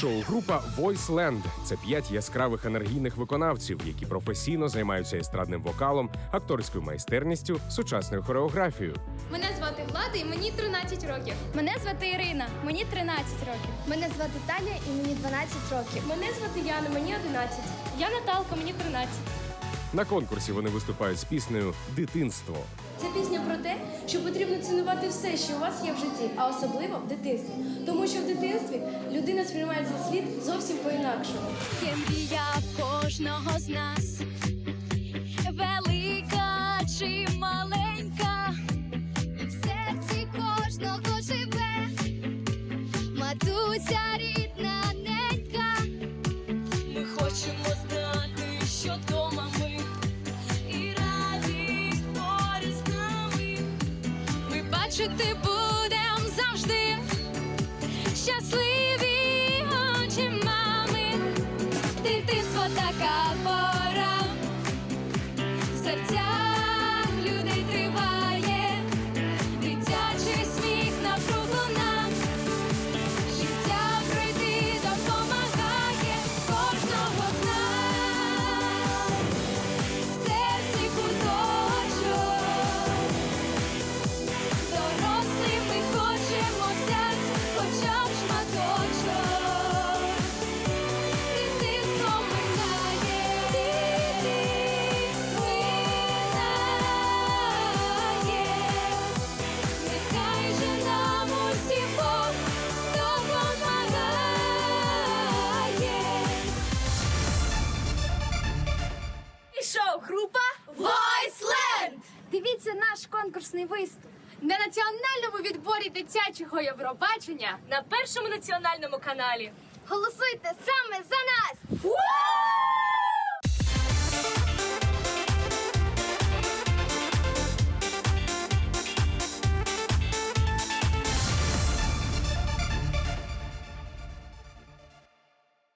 Шоу-група Voiceland – це п'ять яскравих енергійних виконавців, які професійно займаються естрадним вокалом, акторською майстерністю, сучасною хореографією. Мене звати Влада і мені 13 років. Мене звати Ірина, мені 13 років. Мене звати Таня і мені 12 років. Мене звати Яна, мені 11. Я Наталка, мені 13. На конкурсі вони виступають з піснею Дитинство. Ця пісня про те, що потрібно цінувати все, що у вас є в житті, а особливо в дитинстві. Тому що в дитинстві людина сприймає цей світ зовсім по-інакшому. Є мрія кожного з нас, велика чи маленька, в серці кожного живе, матуся рідна ненька. Ми хочемо знати, що дома ми і радість поряд з нами. Ми бачити така пора, в І шоу-група Voiceland! Дивіться наш конкурсний виступ. На національному відборі дитячого Євробачення на першому національному каналі. Голосуйте саме